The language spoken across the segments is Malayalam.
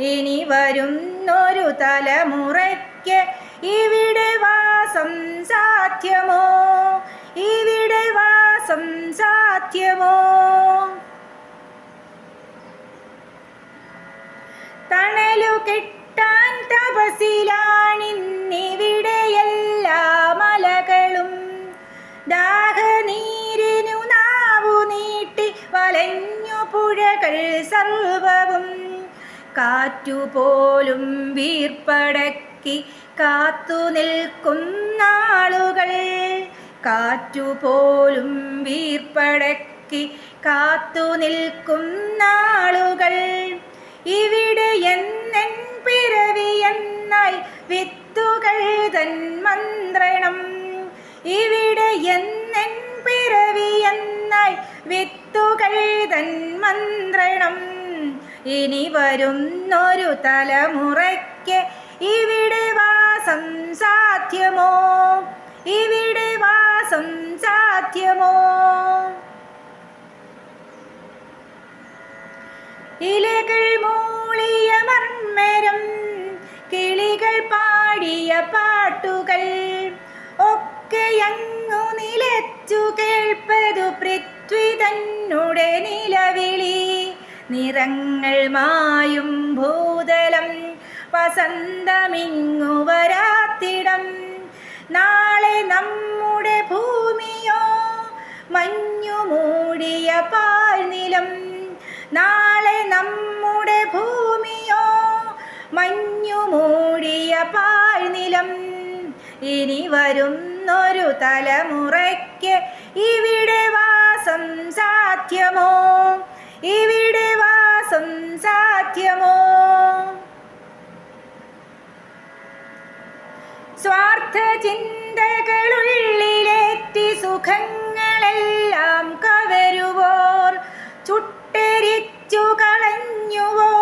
ഇനി വരുന്നൊരു തലമുറയ്ക്ക് ഇവിടെ വാസം സാധ്യമോ? ഇവിടെ വാസം സാധ്യമോ? തണലു കിട്ടാൻ തപസിലാണിന്നിവിടെയെല്ലാ മലകളും ദാഹനീരിനു നാവു നീട്ടി വലഞ്ഞു പുഴകൾ സർവവും. കാറ്റുപോലും വീർപ്പടക്കി കാത്തു നിൽക്കുന്നാളുകൾ കാറ്റുപോലും വീർപ്പടക്കി കാത്തു നിൽക്കുന്നാളുകൾ ഇവിടെ എന്നെൻ പിറവി എന്നായി വിത്തുകൾ തൻ മന്ത്രണം. ഇവിടെ എന്നെൻ പിറവി എന്നായി വിത്തുകൾ തൻ മന്ത്രണം. ഇനി വരുന്നൊരു തലമുറയ്ക്ക് ഇവിടെ വാസം സാധ്യമോ? ഇവിടെ വാസം സാധ്യമോ? ഇലകൾ മൂളിയ മർമ്മരം കിളികൾ പാടിയ പാട്ടുകൾ ഒക്കെ അങ്ങു നിലച്ചു കേൾപ്പതു പൃഥ്വി തന്നുടെ നിലവിളി. നിറങ്ങൾ മായും ഭൂതലം വസന്തമിങ്ങു വരാത്തിടം. നാളെ നമ്മുടെ ഭൂമിയോ മഞ്ഞു മൂടിയ പാൽനിലം നാളെ നമ്മുടെ ഭൂമിയോ മഞ്ഞു മൂടിയ പാഴ്നിലം. ഇനി വരുന്നൊരു തലമുറയ്ക്ക് ഇവിടെ വാസം സാധ്യമോ? ഇവിടെ വാസം സാധ്യമോ? സ്വാർത്ഥ ചിന്തകളുള്ളിലേറ്റി സുഖങ്ങളെല്ലാം കവരുവോർ? ചുട്ടരിച്ചു കളഞ്ഞുവോ?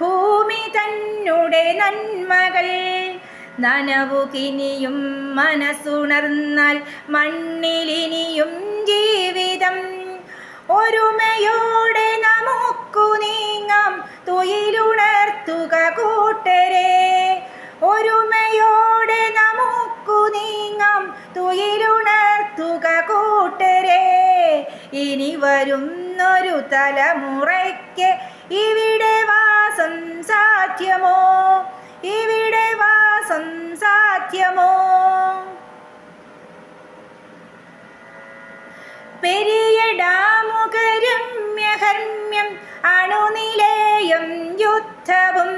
ഭൂമി തന്നുടെ നന്മകൾ നനവുകിനിയും മനസ്സുണർന്നാൽ മണ്ണിലിനിയും ജീവിതം ഒരുമയോടെ നമുക്കു നീങ്ങാം. തൊയിലുണർത്തുക കൂട്ടരെ. ഒരുമയോടെ നമുക്കു നീങ്ങാം. തൊയിലുണർത്തുക കൂട്ടരെ. ഇനി വരുന്നൊരു തലമുറയ്ക്ക് ഇവിടെ വാസം സാധ്യമോ? ഇവിടെ വാസം സാധ്യമോ? പെരിയ ഡാമുകരമ്യഹർമ്മ്യം അണുനിലേയും യുദ്ധവും.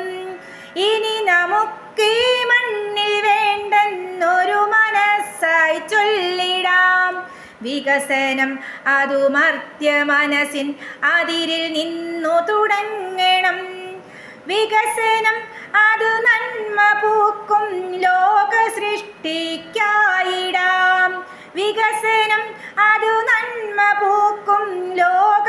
ഇനി നമുക്ക് മണ്ണിൽ വേണ്ടെന്നൊരു മനസ്സായി ചൊല്ലിടാം. വികസനം അതുമർത്യ മനസ്സിൻ അതിരിൽ നിന്നു തുടങ്ങണം. വികസനം അത് നന്മ പൂക്കും ലോക സൃഷ്ടിക്കായിടാം. വികസനം അത് നന്മ പൂക്കും ലോക